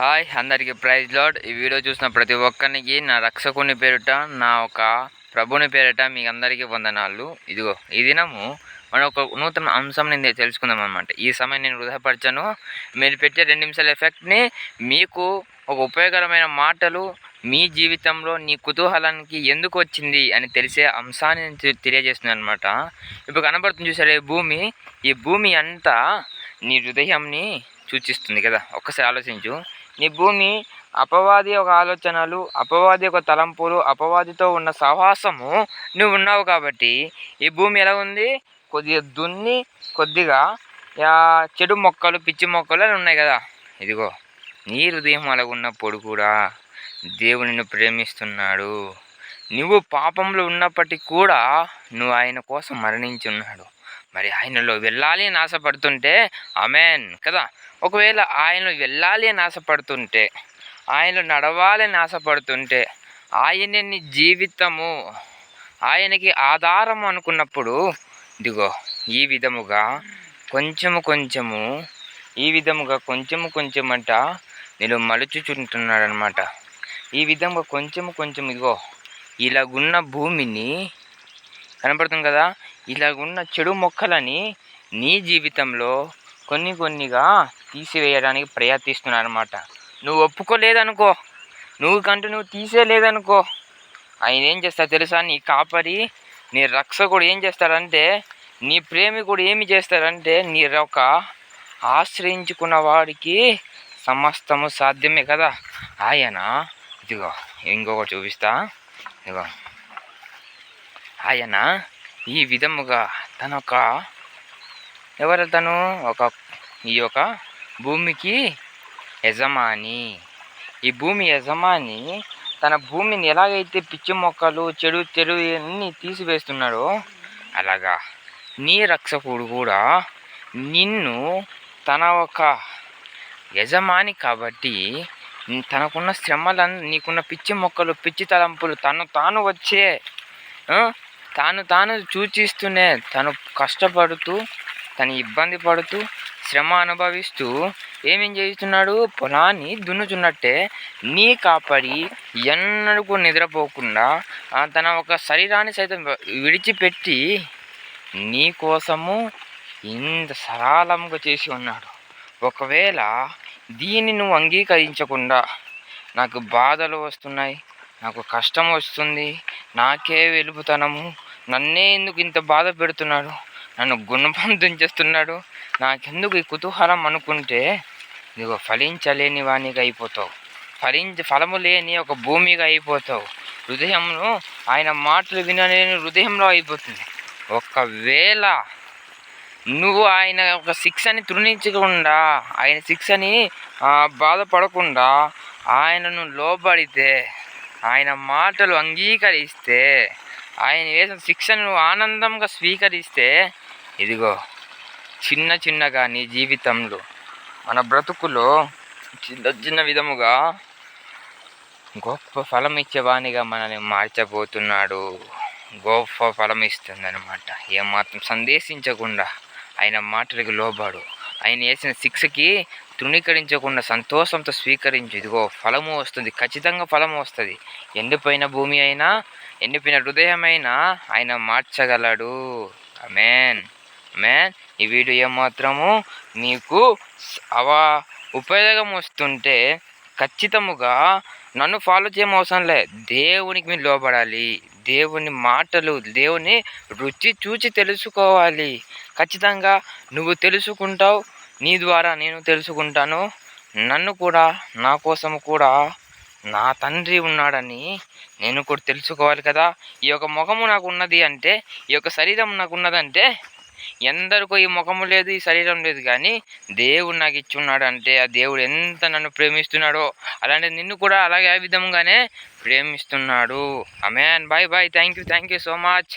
Hi అందరికీ praise lord. ఈ video చూసిన ప్రతి ఒక్కరికి నా రక్షకుని పేరిట నా ఒక ప్రభుని పేరిట మీ అందరికీ వందనాలు. ఇదిగో ఈ దినము మనం ఒక నూతన అంశం నేను తెలుసుకుందాం అనమాట ఈ సమయం నేను వృధపరచను. మీరు పెట్టే రెండు నిమిషాల ఎఫెక్ట్ని మీకు ఒక ఉపయోగకరమైన మాటలు మీ జీవితంలో నీ కుతూహలానికి ఎందుకు వచ్చింది అని తెలిసే అంశాన్ని నేను తెలియజేస్తున్నాను అనమాట ఇప్పుడు కనబడుతుంది చూసారే భూమి? ఈ భూమి అంతా నీ హృదయంని సూచిస్తుంది కదా. ఒక్కసారి ఆలోచించు. నీ భూమి అపవాది ఒక ఆలోచనలు అపవాది యొక్క తలంపులు అపవాదితో ఉన్న సహవాసము నువ్వు ఉన్నావు కాబట్టి ఈ భూమి ఎలా ఉంది? కొద్దిగా దున్ని కొద్దిగా చెడు మొక్కలు పిచ్చి మొక్కలు అని ఉన్నాయి కదా. ఇదిగో నీ హృదయం ఉన్నప్పుడు కూడా దేవుడు నిన్ను ప్రేమిస్తున్నాడు. నువ్వు పాపంలో ఉన్నప్పటికీ కూడా నువ్వు ఆయన కోసం మరణించున్నాడు మరి ఆయనలో వెళ్ళాలి అని ఆశపడుతుంటే అమెన్ కదా? ఒకవేళ ఆయనలో వెళ్ళాలి అని ఆశపడుతుంటే ఆయనలో నడవాలి అని ఆశపడుతుంటే ఆయనని జీవితము ఆయనకి ఆధారం అనుకున్నప్పుడు ఇదిగో ఈ విధముగా కొంచెము కొంచెము ఈ విధముగా కొంచెము కొంచెం అంట నేను మలుచుచుంటున్నాడనమాట. ఈ విధంగా కొంచెము కొంచెం ఇదిగో ఇలాగున్న భూమిని కనపడుతుంది కదా? ఇలాగున్న చెడు మొక్కలని నీ జీవితంలో కొన్ని కొన్నిగా తీసివేయడానికి ప్రయత్నిస్తున్నాను అనమాట నువ్వు ఒప్పుకోలేదనుకో నువ్వు కంటూ నువ్వు తీసేయలేదనుకో ఆయన ఏం చేస్తా తెలుసా? నీ కాపరి నీ రక్షకుడు ఏం చేస్తాడంటే నీ ప్రేమికుడు ఏమి చేస్తాడంటే నీ ఒక ఆశ్రయించుకున్న వాడికి సమస్తము సాధ్యమే కదా? ఆయన ఇదిగో ఇంకొకటి చూపిస్తా. ఇదిగో. ఆయన ఈ విధముగా తన ఒక ఎవరు తను? ఒక ఈ యొక్క భూమికి యజమాని. ఈ భూమి యజమాని తన భూమిని ఎలాగైతే పిచ్చి మొక్కలు చెడు చెడు అన్నీ తీసివేస్తున్నాడో అలాగా నీ రక్షకుడు కూడా నిన్ను తన ఒక యజమాని కాబట్టి తనకున్న శ్రమలను నీకున్న పిచ్చి మొక్కలు పిచ్చి తలంపులు తను తాను వచ్చే తాను తాను సూచిస్తూనే తను కష్టపడుతూ తను ఇబ్బంది పడుతూ శ్రమ అనుభవిస్తూ ఏమేం చేస్తున్నాడు? పొలాన్ని దున్నుచున్నట్టే నీ కాపడి ఎన్నడూ నిద్రపోకుండా తన ఒక శరీరాన్ని సైతం విడిచిపెట్టి నీ కోసము ఇంత సరళంగా చేసి ఉన్నాడు. ఒకవేళ దీన్ని నువ్వు అంగీకరించకుండా నాకు బాధలు వస్తున్నాయి నాకు కష్టం వస్తుంది నాకే వెలుపుతనము నన్నే ఎందుకు ఇంత బాధ పెడుతున్నాడు నన్ను గుణపం చేస్తున్నాడు నాకెందుకు ఈ కుతూహలం అనుకుంటే నువ్వు ఫలించలేని వానిగా అయిపోతావు. ఫలించ ఫలము లేని ఒక భూమిగా అయిపోతావు. హృదయంలో ఆయన మాటలు వినలేని హృదయంలో అయిపోతుంది. ఒకవేళ నువ్వు ఆయన ఒక శిక్షని తృణించకుండా ఆయన శిక్షని బాధపడకుండా ఆయనను లోబడితే ఆయన మాటలు అంగీకరిస్తే ఆయన వేసిన శిక్షను ఆనందంగా స్వీకరిస్తే ఇదిగో చిన్న చిన్నగా నీ జీవితంలో మన బ్రతుకులో చిన్న చిన్న విధముగా గొప్ప ఫలం ఇచ్చేవానిగా మనల్ని మార్చబోతున్నాడు. గొప్ప ఫలం ఇస్తుందన్నమాట ఏమాత్రం సందేశించకుండా ఆయన మాటలకు లోబడు. ఆయన వేసిన శిక్షకి తృణీకరించకుండా సంతోషంతో స్వీకరించి. ఇదిగో ఫలము వస్తుంది. ఖచ్చితంగా ఫలము వస్తుంది. ఎండిపోయిన భూమి అయినా ఎండిపోయిన హృదయమైనా ఆయన మార్చగలడు. అమెన్ అమెన్ ఈ వీడియో ఏమాత్రము మీకు అవా ఉపయోగం వస్తుంటే ఖచ్చితముగా నన్ను ఫాలో చేయమవసరం లే. దేవునికి మీరు లోపడాలి దేవుని మాటలు దేవుని రుచి చూచి తెలుసుకోవాలి. ఖచ్చితంగా నువ్వు తెలుసుకుంటావు నీ ద్వారా నేను తెలుసుకుంటాను. నన్ను కూడా నా కోసం కూడా నా తండ్రి ఉన్నాడని నేను కూడా తెలుసుకోవాలి కదా. ఈ యొక్క ముఖము నాకు ఉన్నది అంటే ఈ యొక్క శరీరం నాకు ఉన్నదంటే ఎందరికో ఈ ముఖము లేదు ఈ శరీరం లేదు కానీ దేవుడు నాకు ఇచ్చున్నాడు అంటే ఆ దేవుడు ఎంత నన్ను ప్రేమిస్తున్నాడో అలాంటి నిన్ను కూడా అలాగే ఆ విధంగానే ప్రేమిస్తున్నాడు. Amen bye bye thank you thank you so much